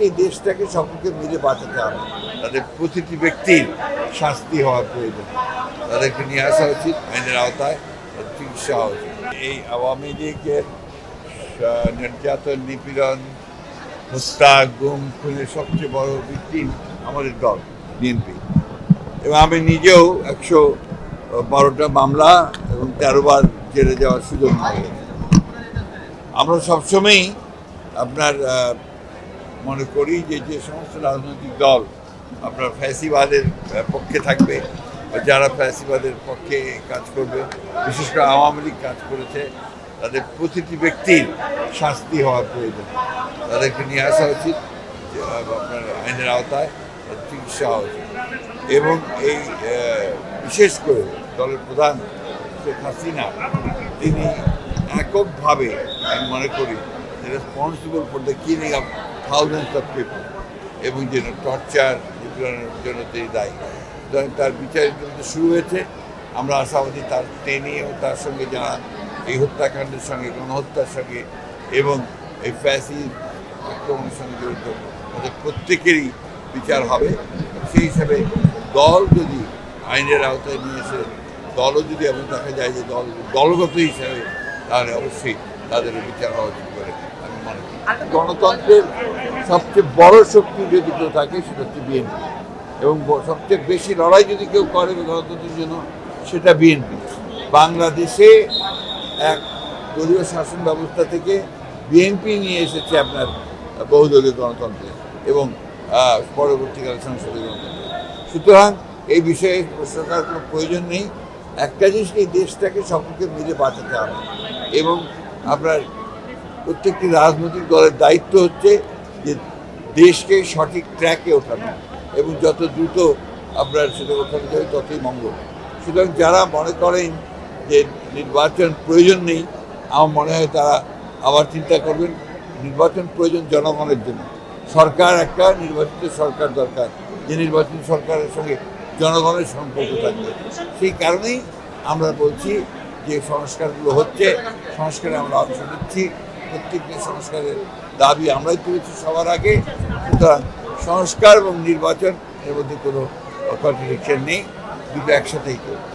এই দেশটাকে সকলকে মিলে বাঁচাতে হবে। তাদের প্রতিটি ব্যক্তির শাস্তি হওয়া প্রয়োজন। তাদেরকে নিয়ে আসা উচিত, আইনের আওতায় চিকিৎসা হওয়া উচিত। এই আওয়ামী লীগের নির্যাতন, নিপীড়ন, হত্যা, গুম, খুনের সবচেয়ে বড় ভিত্তিম আমাদের দল, বিএনপি। এবং আমি নিজেও একশো বারোটা মামলা এবং তেরো বার জেলে যাওয়ার সুযোগ আমরা সবসময়ই আপনার মনে করি যে যে সমস্ত রাজনৈতিক দল আপনার ফ্যাসিবাদের পক্ষে থাকবে যারা ফ্যাসিবাদের পক্ষে কাজ করবে, বিশেষ করে আওয়ামী লীগ কাজ করেছে, তাদের প্রতিটি ব্যক্তির শাস্তি হওয়া প্রয়োজন। তাদেরকে নিয়ে আসা উচিত আপনার আইনের আওতায় চিকিৎসা হওয়া উচিত। এবং এই বিশেষ করে দলের প্রধান শেখ হাসিনা, তিনি এককভাবে আমি মনে করি responsible for the killing of thousands of people এবং যেন টর্চার নিপীড়নের জন্য তিনি দায়ী। তার বিচারের জন্য শুরু হয়েছে, আমরা আশাবাদী তার ট্রেনে ও তার সঙ্গে যারা এই হত্যাকাণ্ডের সঙ্গে, গণহত্যার সঙ্গে এবং এই ফ্যাসি আক্রমণের সঙ্গে জড়িত, তাদের প্রত্যেকেরই বিচার হবে। সেই হিসাবে দল যদি আইনের আওতায় নিয়ে এসে দলও যদি এমন দেখা যায় যে দল দলগত হিসাবে, তাহলে অবশ্যই তাদের বিচার হওয়া উচিত করি গণতন্ত্রের সবচেয়ে বড় শক্তি যদি কেউ থাকে, সেটা হচ্ছে বিএনপি। এবং সবচেয়ে বেশি লড়াই যদি কেউ করে গণতন্ত্রের জন্য, সেটা বিএনপি। বাংলাদেশে এক দলীয় শাসন ব্যবস্থা থেকে বিএনপি নিয়ে এসেছে আপনার বহুদলীয় গণতন্ত্রে এবং পরবর্তীকালে সংসদীয় গণতন্ত্রে। সুতরাং এই বিষয়ে করার কোনো প্রয়োজন নেই। একটা জিনিস এই দেশটাকে সকলকে মিলে বাঁচাতে হবে। এবং আপনার প্রত্যেকটি রাজনৈতিক দলের দায়িত্ব হচ্ছে যে দেশকে সঠিক ট্র্যাকে ওঠানো এবং যত দ্রুত আপনার সেটা ওঠানো যাবে ততই মঙ্গল। সুতরাং যারা মনে করেন যে নির্বাচন প্রয়োজন নেই, আমার মনে হয় তারা আবার চিন্তা করবেন, নির্বাচন প্রয়োজন জনগণের জন্য। সরকার একটা, নির্বাচিত সরকার দরকার। যে নির্বাচিত সরকারের সঙ্গে জনগণের সম্পর্ক থাকবে। সেই কারণেই আমরা বলছি যে সংস্কারগুলো হচ্ছে, সংস্কারে আমরা অংশ নিচ্ছি। প্রত্যেকটি সংস্কারের দাবি আমরাই তুলেছি সবার আগে। সুতরাং সংস্কার এবং নির্বাচন এর মধ্যে কোনো কন্ট্রাডিকশন নেই, দুটো একসাথেই চলবে